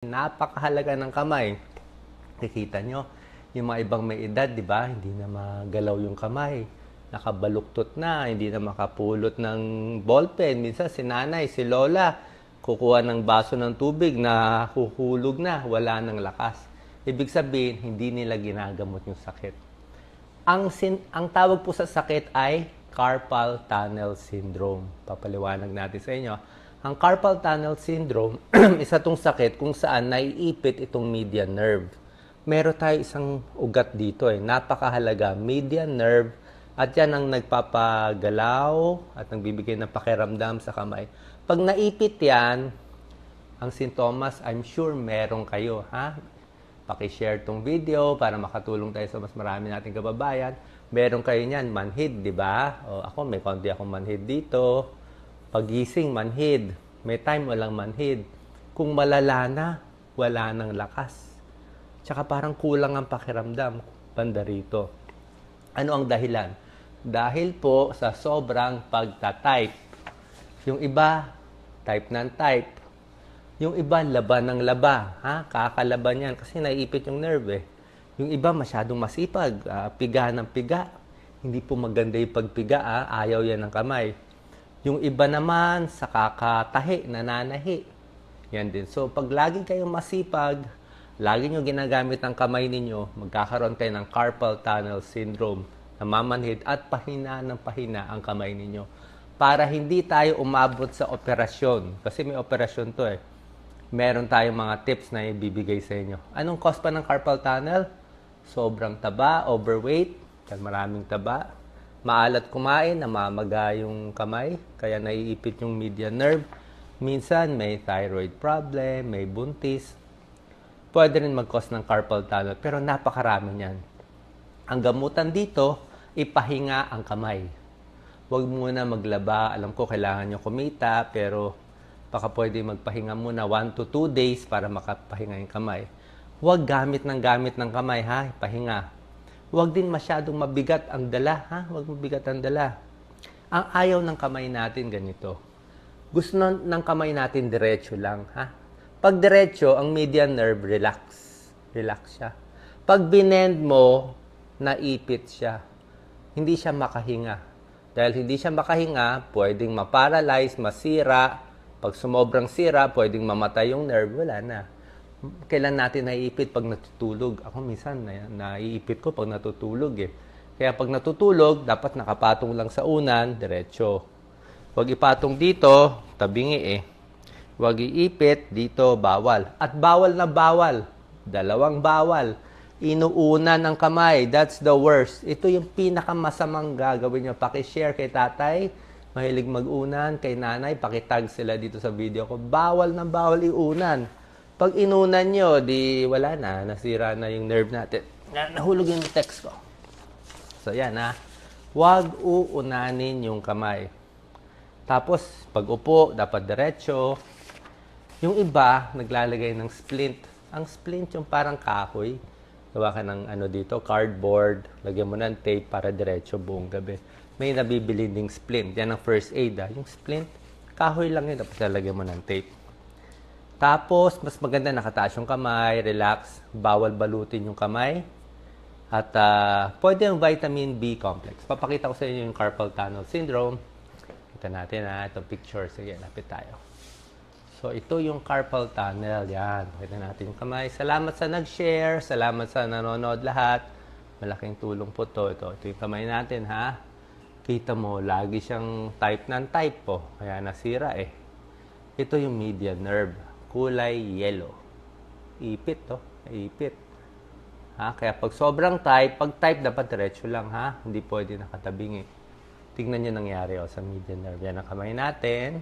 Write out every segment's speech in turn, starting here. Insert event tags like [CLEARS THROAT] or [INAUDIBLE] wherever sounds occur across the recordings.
Napakahalaga ng kamay. Kikita nyo, yung mga ibang may edad, di ba? Hindi na magalaw yung kamay. Nakabaluktot na, hindi na makapulot ng ballpen. Minsan si nanay, si lola, kukuha ng baso ng tubig na huhulog na, wala ng lakas. Ibig sabihin, hindi nila ginagamot yung sakit. Ang, sin- ang tawag po sa sakit ay carpal tunnel syndrome. Papaliwanag natin sa inyo. Ang carpal tunnel syndrome, [CLEARS THROAT] isa tong sakit kung saan naiipit itong median nerve. Meron tayo isang ugat dito eh. Napakahalaga. Median nerve. At yan ang nagpapagalaw at nagbibigay ng pakiramdam sa kamay. Pag naipit yan, ang sintomas, I'm sure meron kayo. Ha? Pakishare tong video para makatulong tayo sa mas marami nating kababayan. Meron kayo niyan, manhid, di ba? O, ako, may konti akong manhid dito. Pagising, manhid. May time, walang manhid. Kung malala na, wala nang lakas. Tsaka parang kulang ang pakiramdam banda rito. Ano ang dahilan? Dahil po sa sobrang pagta-type. Yung iba, type ng type. Yung iba, laban ng laba. Ha? Kakalaban yan kasi naiipit yung nerve eh. Yung iba, masyadong masipag. ah, piga ng piga. Hindi po maganda yung pagpiga. Ah. Ayaw yan ng kamay. Yung iba naman, sa kakatahi, nananahi. Yan din. So, pag lagi kayong masipag, lagi nyo ginagamit ang kamay ninyo, magkakaroon kayo ng carpal tunnel syndrome, namamanhid at pahina ng pahina ang kamay ninyo. Para hindi tayo umabot sa operasyon. Kasi may operasyon to eh. Meron tayong mga tips na ibibigay sa inyo. Anong cause pa ng carpal tunnel? Sobrang taba, overweight, maraming taba. Maalat kumain, namamaga yung kamay, kaya naiipit yung median nerve. Minsan may thyroid problem, may buntis. Pwede rin mag-cause ng carpal tunnel, pero napakarami niyan. Ang gamutan dito, ipahinga ang kamay. Huwag muna maglaba. Alam ko, kailangan nyo kumita, pero baka pwede magpahinga muna 1 to 2 days para makapahinga yung kamay. Huwag gamit ng gamit ng kamay, ha? Pahinga. Huwag din masyadong mabigat ang dala, ha? Huwag mabigat ang dala. Ang ayaw ng kamay natin ganito. Gusto ng, ng kamay natin diretso lang, ha? Pag diretso, ang median nerve relax. Relax siya. Pag binend mo, naipit siya. Hindi siya makahinga. Dahil hindi siya makahinga, pwedeng maparalyze, masira. Pag sumobrang sira, pwedeng mamatay yung nerve, wala na. Kailan natin naiipit pag natutulog? Ako minsan, na, naiipit ko pag natutulog eh. Kaya pag natutulog, dapat nakapatong lang sa unan, diretso. Huwag ipatong dito, tabingi eh. Huwag iipit, dito bawal. At bawal na bawal. Dalawang bawal. Inuunan ang kamay. That's the worst. Ito yung pinakamasamang gagawin nyo. Pakishare kay tatay. Mahilig mag-unan. Kay nanay, pakitag sila dito sa video ko. Bawal na bawal iunan. Pag inunan nyo, di wala na. Nasira na yung nerve natin. Na- Nahulog yung text ko. So, yan ha. Huwag uunanin yung kamay. Tapos, pag upo, dapat diretso. Yung iba, naglalagay ng splint. Ang splint yung parang kahoy. Gawa ka ng ano dito, cardboard. Lagyan mo ng tape para diretso buong gabi. May nabibili ding splint. Yan ang first aid ah. Yung splint, kahoy lang yun. Tapos lalagyan mo ng tape. Tapos, mas maganda nakataas yung kamay, relax. Bawal balutin yung kamay. At ah, pwede yung vitamin B complex. Papakita ko sa inyo yung carpal tunnel syndrome. Kita natin ha, itong picture. Sige, lapit tayo. So, ito yung carpal tunnel. Yan. Pakita natin yung kamay. Salamat sa nag-share. Salamat sa nanonood lahat. Malaking tulong po to. Ito, ito yung kamay natin, ha? Kita mo, lagi siyang type ng type po. Kaya nasira eh. Ito yung median nerve. Kulay yellow. Ipit to. Ipit. Ha? Kaya pag sobrang type, pag type dapat diretso lang ha. Hindi pwede nakatabingi. Tingnan nyo nangyari oh, sa median nerve. Yan ang kamay natin.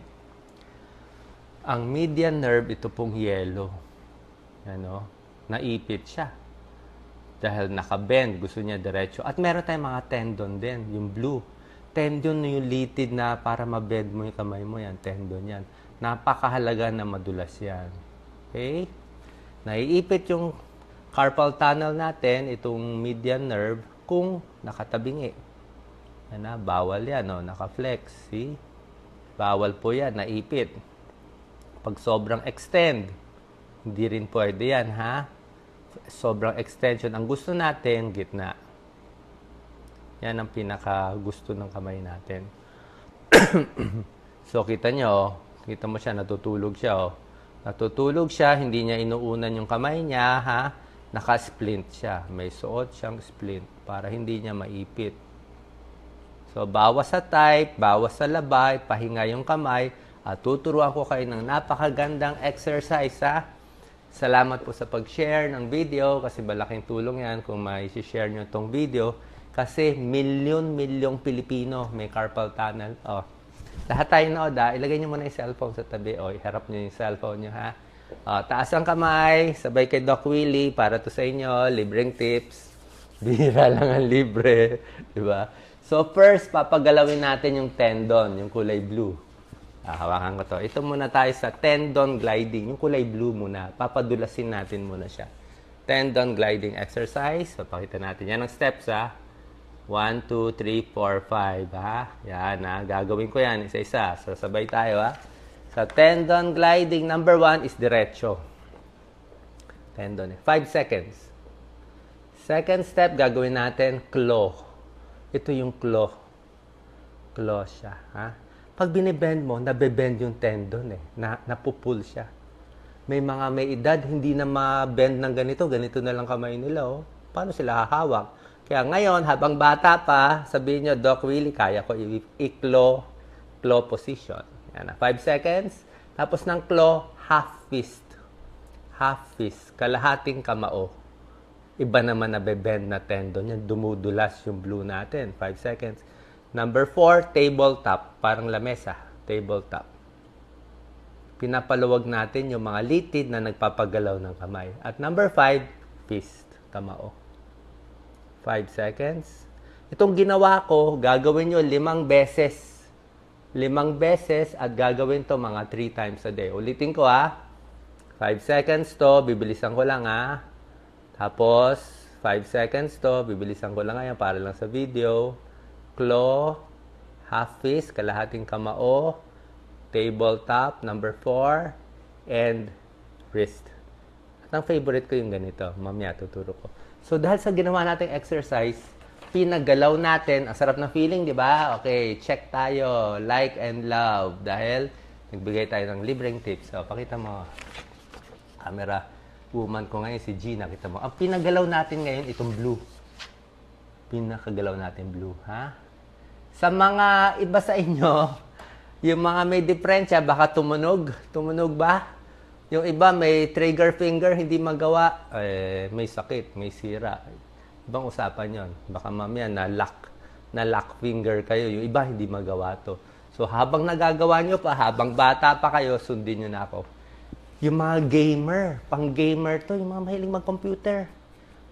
Ang median nerve, ito pong yellow. Ano? Naipit siya. Dahil nakabend, gusto niya diretso. At meron tayong mga tendon din, yung blue. Tendon na yung litid na para mabend mo yung kamay mo yan. Tendon yan. Napakahalaga na madulas yan. Okay? Naiipit yung carpal tunnel natin, itong median nerve, kung nakatabingi. Yan na, bawal yan, no? naka-flex. See? Bawal po yan, naipit. Pag sobrang extend, Hindi rin pwede yan, ha? Sobrang extension. Ang gusto natin, gitna. Yan ang pinaka gusto ng kamay natin. [CLEARS THROAT] so, kita nyo, kita mo siya, natutulog siya, oh. Natutulog siya, hindi niya inuunan yung kamay niya, ha? Naka-splint siya. May suot siyang splint para hindi niya maipit. So, bawas sa type, bawas sa labay, pahinga yung kamay, at tuturuan ko kayo ng napakagandang exercise, ha? Salamat po sa pag-share ng video kasi malaking tulong yan kung may share nyo itong video kasi milyon-milyong Pilipino may carpal tunnel. Oh. Lahat tayo nood ha. Ilagay nyo muna yung cellphone sa tabi. O, iharap nyo yung cellphone nyo ha. Oh, taas ang kamay. Sabay kay Doc Willie para to sa inyo. Libreng tips. [LAUGHS] Bira lang ang libre. [LAUGHS] Di ba? So first, papagalawin natin yung tendon, yung kulay blue. Ah, hawakan ko to. Ito muna tayo sa tendon gliding. Yung kulay blue muna. Papadulasin natin muna siya. Tendon gliding exercise. Papakita natin. Yan ang steps ha. 1, 2, 3, 4, 5 ha. Yan ha. Gagawin ko yan isa-isa. Sasabay tayo ha. Sa tendon gliding, number 1 is diretso. Tendon. 5 seconds. Second step, gagawin natin claw. Ito yung claw. Claw siya. Ha? Pag binibend mo, nabebend yung tendon eh. Na, napupul siya. May mga may edad, hindi na ma-bend ng ganito. Ganito na lang kamay nila. Oh. Paano sila hahawak? Kaya ngayon, habang bata pa, sabihin nyo, Doc Willie, kaya ko i-claw, claw position. Yan na, 5 seconds. Tapos ng claw, half fist. Half fist. Kalahating kamao. Iba naman na bend na tendon yan. Dumudulas yung blue natin. 5 seconds. Number 4, tabletop. Parang lamesa. Tabletop. Pinapaluwag natin yung mga litid na nagpapagalaw ng kamay. At number 5, fist. Kamao. 5 seconds. Itong ginawa ko, gagawin nyo limang beses. Limang beses at gagawin to mga 3 times a day. Ulitin ko ha. 5 seconds to, bibilisan ko lang ha. Tapos, 5 seconds to, bibilisan ko lang ngayon para lang sa video. Claw, half fist, kalahating kamao, tabletop, number 4, and wrist. At ang favorite ko yung ganito. Mamaya tuturo ko. So, dahil sa ginawa nating exercise, pinagalaw natin. Ang sarap ng feeling, di ba? Okay, check tayo. Like and love. Dahil nagbigay tayo ng libreng tips. So, pakita mo. Camera woman ko ngayon, si Gina. Kita mo. Ang pinagalaw natin ngayon, itong blue. Pinakagalaw natin blue. Ha? Sa mga iba sa inyo, [LAUGHS] yung mga may diferensya, baka tumunog. Tumunog ba? Yung iba may trigger finger, hindi magawa. Eh, may sakit, may sira. Ibang usapan yon. Baka mamaya na lock, na lock finger kayo. Yung iba hindi magawa to. So habang nagagawa nyo pa, habang bata pa kayo, sundin nyo na ako. Yung mga gamer, pang gamer to, yung mga mahiling mag-computer.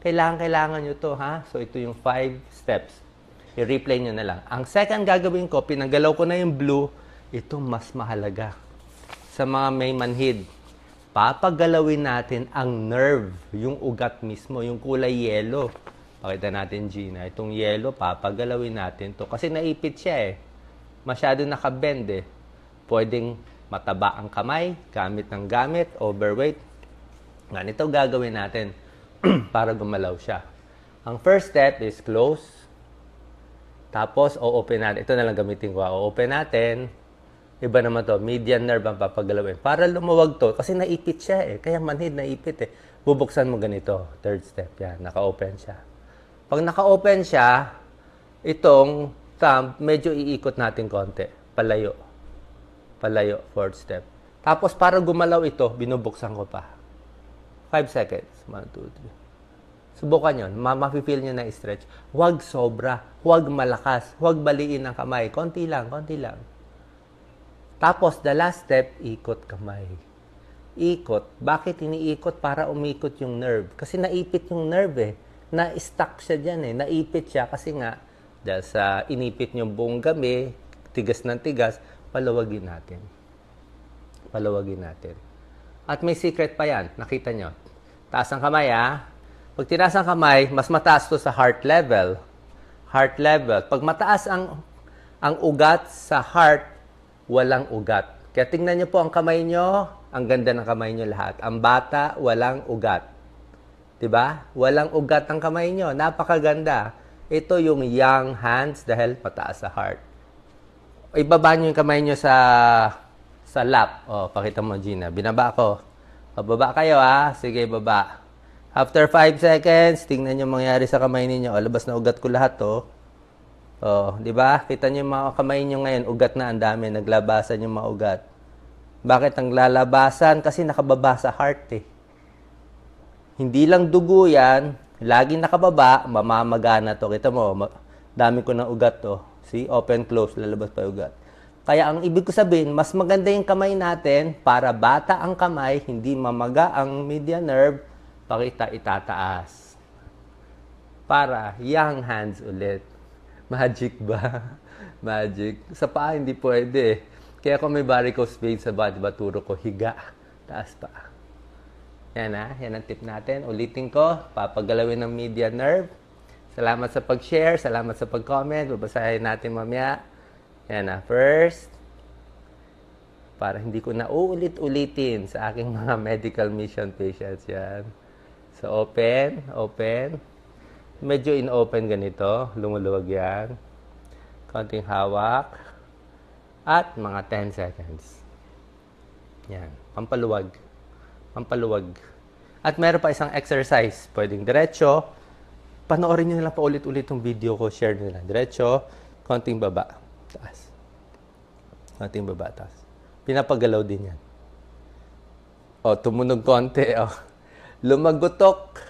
Kailangan, kailangan nyo to, ha? So ito yung five steps. I-replay nyo na lang. Ang second gagawin ko, pinagalaw ko na yung blue, ito mas mahalaga. Sa mga may manhid, papagalawin natin ang nerve, yung ugat mismo, yung kulay yellow. Pakita natin, Gina. Itong yellow, papagalawin natin to. Kasi naipit siya eh. Masyado nakabend eh. Pwedeng mataba ang kamay, gamit ng gamit, overweight. Ganito gagawin natin [CLEARS THROAT] para gumalaw siya. Ang first step is close. Tapos, o-open natin. Ito na lang gamitin ko. O-open natin. Iba naman to, median nerve ang papagalawin. Para lumawag to, kasi naipit siya eh. Kaya manhid, naipit eh. Bubuksan mo ganito, third step. Yan, naka-open siya. Pag naka-open siya, itong thumb, medyo iikot natin konti. Palayo. Palayo, fourth step. Tapos para gumalaw ito, binubuksan ko pa. 5 seconds. 1, 2, 3. Subukan yon. Ma mafe-feel nyo na stretch. Huwag sobra. Huwag malakas. Huwag baliin ang kamay. Konti lang, konti lang. Tapos, the last step, ikot kamay. Ikot. Bakit iniikot? Para umikot yung nerve. Kasi naipit yung nerve eh. Na-stuck siya dyan eh. Naipit siya kasi nga, dahil sa inipit yung buong gabi, tigas ng tigas, palawagin natin. Palawagin natin. At may secret pa yan. Nakita nyo. Taas ang kamay ah. Pag tinaas ang kamay, mas mataas to sa heart level. Heart level. Pag mataas ang ang ugat sa heart, walang ugat. Kaya tingnan nyo po ang kamay nyo, ang ganda ng kamay nyo lahat. Ang bata, walang ugat. 'Di ba? Walang ugat ang kamay nyo. Napakaganda. Ito yung young hands dahil pataas sa heart. Ibaba nyo yung kamay nyo sa sa lap. Oh, pakita mo, Gina. Binaba ko. Pababa kayo, ha? Sige, baba. After 5 seconds, tingnan nyo mangyari sa kamay ninyo. Oh, labas na ugat ko lahat, to. Oh, di ba? Kita yung mga kamay nyo ngayon, ugat na ang dami. Naglabasan yung mga ugat. Bakit ang lalabasan? Kasi nakababa sa heart, eh. Hindi lang dugo yan, laging nakababa, mamamagana to. Kita mo, ma- dami ko ng ugat to. See, open, close, lalabas pa yung ugat. Kaya ang ibig ko sabihin, mas maganda yung kamay natin para bata ang kamay, hindi mamaga ang median nerve, pakita itataas. Para young hands ulit. [LAUGHS] Magic ba? [LAUGHS] Magic. Sa paa hindi pwede. Kaya kung may varicose veins sa body, ba turo ko, higa. Taas pa. Yan ha, yan ang tip natin. Ulitin ko, papagalawin ng median nerve. Salamat sa pag-share, salamat sa pag-comment. Babasahin natin mamaya. Yan na, first. Para hindi ko na uulit-ulitin sa aking [LAUGHS] mga medical mission patients yan. So, open, open. Medyo in-open ganito, lumuluwag yan. Konting hawak. At mga 10 seconds. Yan, pampaluwag. Pampaluwag. At meron pa isang exercise. Pwedeng diretso. Panoorin nyo na lang pa ulit-ulit yung video ko. Share na. Diretso, konting baba. Taas. Konting baba, taas. Pinapagalaw din yan. O, tumunog konti. O. Lumagutok.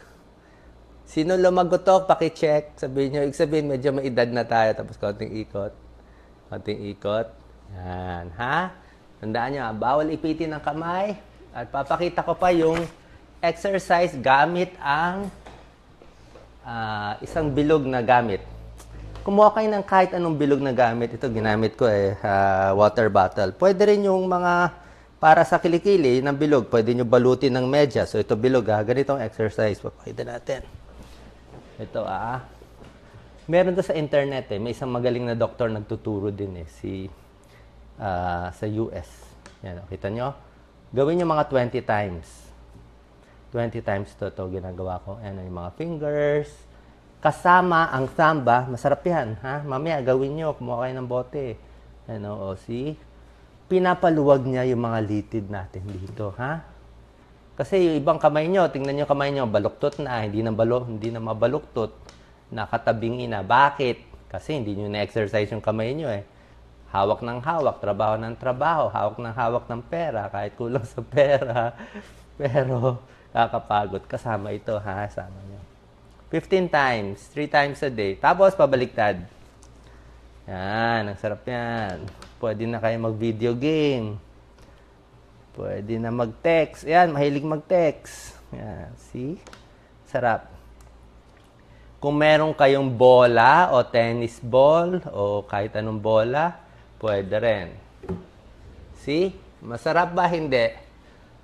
Sino lumagutok? Pakicheck. Sabihin nyo, ibig sabihin, medyo may edad na tayo. Tapos konting ikot. Konting ikot. Yan. Ha? Tandaan nyo, bawal ipitin ang kamay. At papakita ko pa yung exercise gamit ang ah, isang bilog na gamit. Kumuha kayo ng kahit anong bilog na gamit. Ito ginamit ko eh, ah, water bottle. Pwede rin yung mga para sa kilikili ng bilog. Pwede nyo balutin ng medya. So ito bilog ha. Ganito ang exercise. Papakita natin. Ito ah. Meron to sa internet eh. May isang magaling na doktor nagtuturo din eh. Si ah, sa US. Yan, oh, kita nyo? Gawin nyo mga 20 times. 20 times to, to ginagawa ko. Ayan, yung mga fingers. Kasama ang samba. Masarap yan, ha? Mamaya, gawin nyo. Kumuha kayo ng bote. Ano, o, see? Pinapaluwag niya yung mga litid natin dito, ha? Kasi yung ibang kamay nyo, tingnan nyo kamay nyo, baluktot na, hindi na, balo, hindi na mabaluktot, nakatabingi na. Bakit? Kasi hindi nyo na-exercise yung kamay nyo eh. Hawak ng hawak, trabaho ng trabaho, hawak ng hawak ng pera, kahit kulang sa pera. [LAUGHS] Pero kakapagod. Kasama ito ha, sama nyo. 15 times, 3 times a day. Tapos pabaliktad. Yan, ang sarap yan. Pwede na kayo mag-video game. Pwede na mag-text. Yan, mahilig mag-text. Yan, see? Sarap. Kung meron kayong bola o tennis ball o kahit anong bola, pwede rin. See? Masarap ba? Hindi.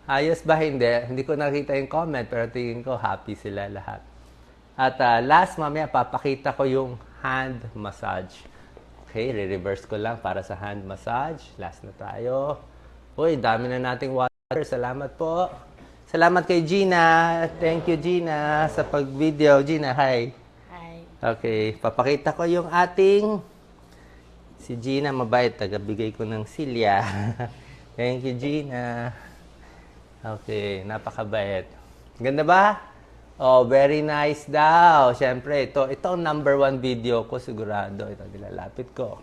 Ayos ba? Hindi. Hindi ko nakita yung comment pero tingin ko happy sila lahat. At ah, last, mamaya papakita ko yung hand massage. Okay, re-reverse ko lang para sa hand massage. Last na tayo. Uy, dami na nating water. Salamat po. Salamat kay Gina. Thank you, Gina, sa pag-video. Gina, hi. Hi. Okay, papakita ko yung ating si Gina mabait, tagabigay ko ng silya. [LAUGHS] Thank you, Gina. Okay, napakabait. Ganda ba? Oh, very nice daw. Siyempre, ito, ito ang number one video ko sigurado. Ito, nilalapit ko.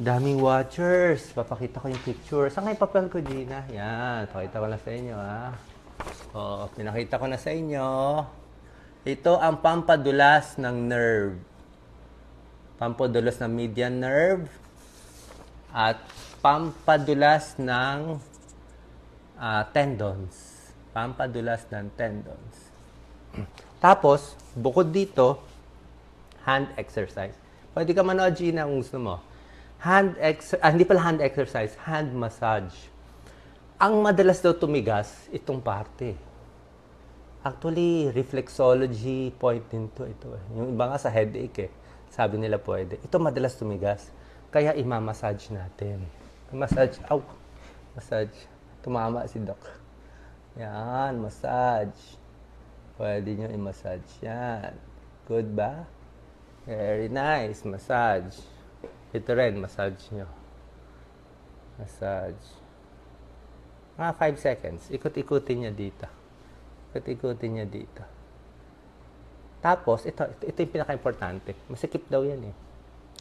Daming watchers. Papakita ko yung picture. Saan yung papel ko, Gina? Yan, pakita ko na sa inyo, ha? Oh, pinakita ko na sa inyo. Ito ang pampadulas ng nerve. Pampadulas ng median nerve at pampadulas ng ah, tendons. Pampadulas ng tendons. Tapos, bukod dito, hand exercise. Pwede ka manood, Gina, kung gusto mo. Hand ex ah, hindi pala hand exercise, hand massage. Ang madalas daw tumigas, itong parte. Actually, reflexology point din to ito. eh. Yung iba nga sa headache eh. Sabi nila pwede. Ito madalas tumigas. Kaya imamassage natin. Massage, aw, massage. Tumama si Doc. Yan, massage. Pwede nyo i-massage yan. Good ba? Very nice. Massage. Ito rin, massage nyo. Massage. Mga 5 seconds. Ikot-ikutin niya dito. Ikot-ikutin niya dito. Tapos, ito, ito, ito yung pinaka-importante. Masikip daw yan eh.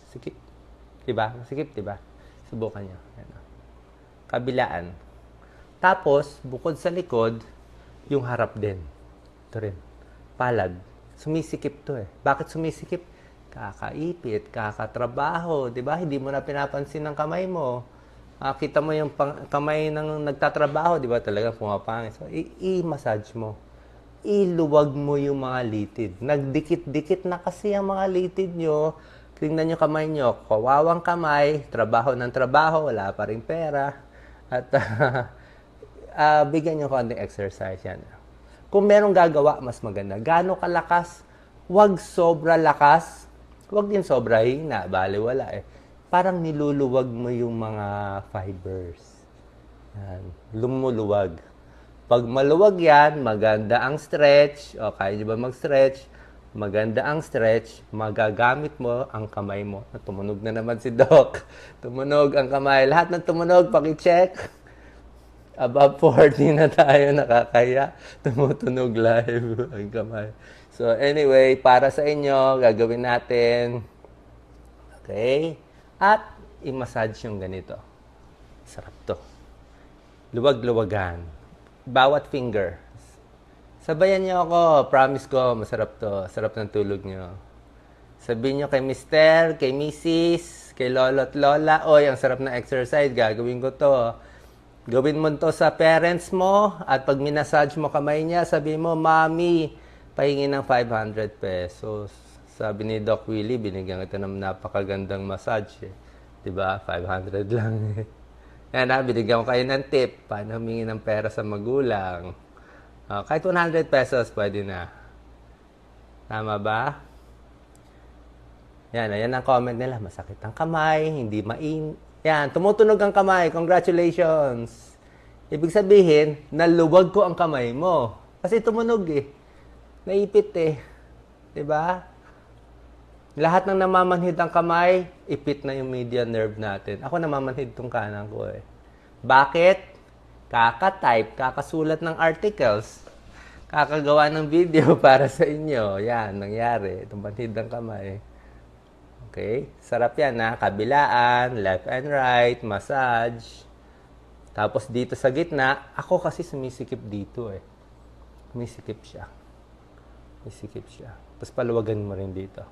Sikip. Diba? Masikip, diba? Subukan nyo. Yan, oh. Kabilaan. Tapos, bukod sa likod, yung harap din. Ito rin. Palad. Sumisikip to eh. Bakit sumisikip? Kakaipit, kakatrabaho, di ba? Hindi mo na pinapansin ng kamay mo. Ah, kita mo yung pang- kamay ng nagtatrabaho, di ba? Talaga pumapangit. So, i-massage mo. Iluwag mo yung mga litid. Nagdikit-dikit na kasi ang mga litid nyo. Tingnan nyo kamay nyo. Kawawang kamay, trabaho ng trabaho, wala pa rin pera. At [LAUGHS] ah, bigyan nyo konting exercise yan. Kung merong gagawa, mas maganda. Gano'ng kalakas? Huwag sobra lakas. Huwag din sobra hina. Bali, wala eh. Parang niluluwag mo yung mga fibers. Yan. Lumuluwag. Pag maluwag yan, maganda ang stretch. O, kaya nyo ba mag-stretch? Maganda ang stretch. Magagamit mo ang kamay mo. Tumunog na naman si Doc. [LAUGHS] Tumunog ang kamay. Lahat ng tumunog, pakicheck. Above [LAUGHS] 40 na tayo, nakakaya. Tumutunog live [LAUGHS] ang kamay. So anyway, para sa inyo, gagawin natin. Okay? At i-massage yung ganito. Sarap to. Luwag-luwagan. Bawat finger. Sabayan niyo ako. Promise ko, masarap to. Sarap ng tulog niyo. Sabihin niyo kay Mister, kay Mrs., kay Lolo at Lola, Oy, ang sarap ng exercise. Gagawin ko to. Gawin mo to sa parents mo at pag minasage mo kamay niya, sabi mo, Mami, pahingi ng 500 pesos. Sabi ni Doc Willie, binigyan kita ng napakagandang massage. Eh. 'Di ba 500 lang. eh. Yan na, binigyan ko kayo ng tip. Paano humingi ng pera sa magulang. Ah, kahit 100 pesos, pwede na. Tama ba? Yan, ayan ang comment nila. Masakit ang kamay, hindi main... Yan, tumutunog ang kamay. Congratulations! Ibig sabihin, naluwag ko ang kamay mo. Kasi tumunog eh. Naipit eh. ba? Lahat ng namamanhid ang kamay, ipit na yung median nerve natin. Ako namamanhid tong kanan ko eh. Bakit? Kaka-type, kakasulat ng articles, kakagawa ng video [LAUGHS] para sa inyo. Yan, nangyari. Tumanhid ang kamay. Okay? Sarap yan ha. Kabilaan, left and right, massage. Tapos dito sa gitna, ako kasi sumisikip dito eh. Sumisikip siya. Sumisikip siya. Tapos paluwagan mo rin dito.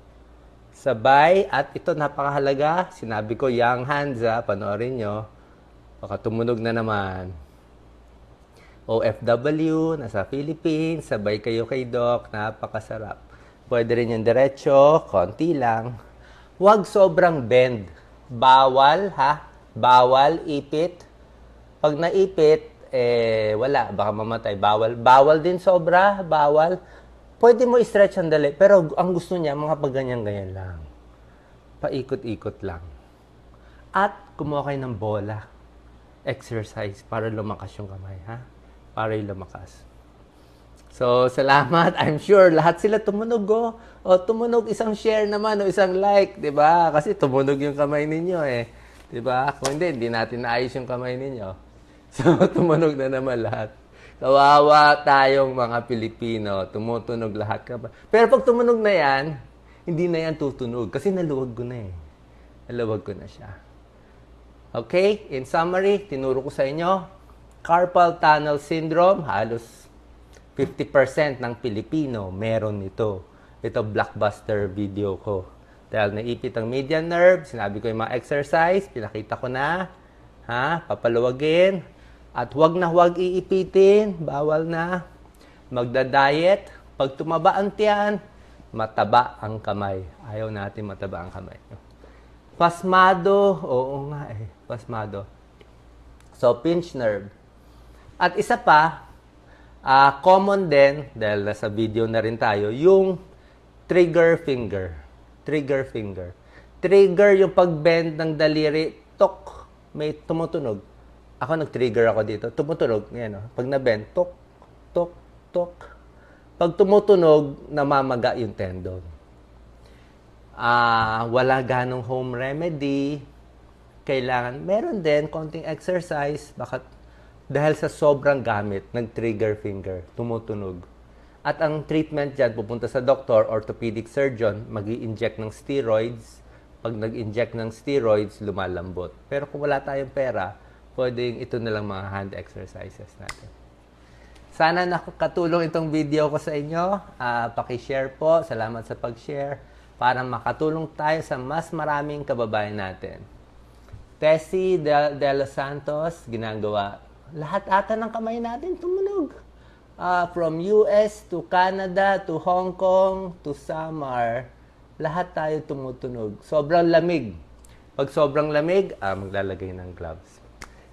Sabay, at ito napakahalaga, sinabi ko, young hands ha, panoorin nyo. Baka tumunog na naman. OFW, nasa Philippines, sabay kayo kay Doc, napakasarap. Pwede rin yung diretso, konti lang. Huwag sobrang bend. Bawal, ha? Bawal, ipit. Pag naipit, eh, wala, baka mamatay. Bawal. Bawal din sobra, bawal. Pwede mo i-stretch ang dali, pero ang gusto niya, mga pag ganyan-ganyan lang. Paikot-ikot lang. At kumuha kayo ng bola. Exercise para lumakas yung kamay, ha? Para yung lumakas. So, salamat. I'm sure lahat sila tumunog, oh. O, tumunog isang share naman o isang like, di ba? Kasi tumunog yung kamay ninyo, eh. Di ba? Kung hindi, hindi natin naayos yung kamay ninyo. [LAUGHS] So, tumunog na naman lahat. Kawawa tayong mga Pilipino. Tumutunog lahat ka Pero pag tumunog na yan, hindi na yan tutunog. Kasi naluwag ko na eh. Naluwag ko na siya. Okay? In summary, tinuro ko sa inyo, carpal tunnel syndrome, halos 50% ng Pilipino meron nito. Ito blockbuster video ko. Dahil naipit ang median nerve, sinabi ko yung mga exercise, pinakita ko na. Ha? Papaluwagin. At huwag na huwag iipitin, bawal na. Magda-diet, pag tumaba ang tiyan, mataba ang kamay. Ayaw natin mataba ang kamay. Pasmado, oo nga eh, pasmado. So, pinch nerve. At isa pa, ah, common din, dahil nasa video na rin tayo, yung trigger finger. Trigger finger. Trigger yung pag-bend ng daliri, tok, may tumutunog Ako nag-trigger ako dito. Tumutunog. Yan, oh. Pag na-bend, tok, tok, tok. Pag tumutunog, namamaga yung tendon. Ah, wala ganong home remedy. Kailangan, meron din konting exercise. Bakit? Dahil sa sobrang gamit, nag-trigger finger, tumutunog. At ang treatment dyan, pupunta sa doktor, orthopedic surgeon, mag inject ng steroids. Pag nag-inject ng steroids, lumalambot. Pero kung wala tayong pera, pwedeng ito na lang mga hand exercises natin. Sana nakatulong itong video ko sa inyo. Ah, paki-share po. Salamat sa pag-share para makatulong tayo sa mas maraming kababayan natin. Tessie de, de Los Santos, ginagawa. Lahat ata ng kamay natin tumunog. Ah, from US to Canada to Hong Kong to Samar, lahat tayo tumutunog. Sobrang lamig. Pag sobrang lamig, ah, maglalagay ng gloves.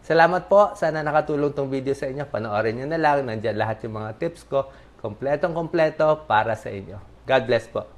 Salamat po. Sana nakatulong tong video sa inyo. Panoorin nyo na lang. Nandiyan lahat yung mga tips ko. Kompletong kompleto para sa inyo. God bless po.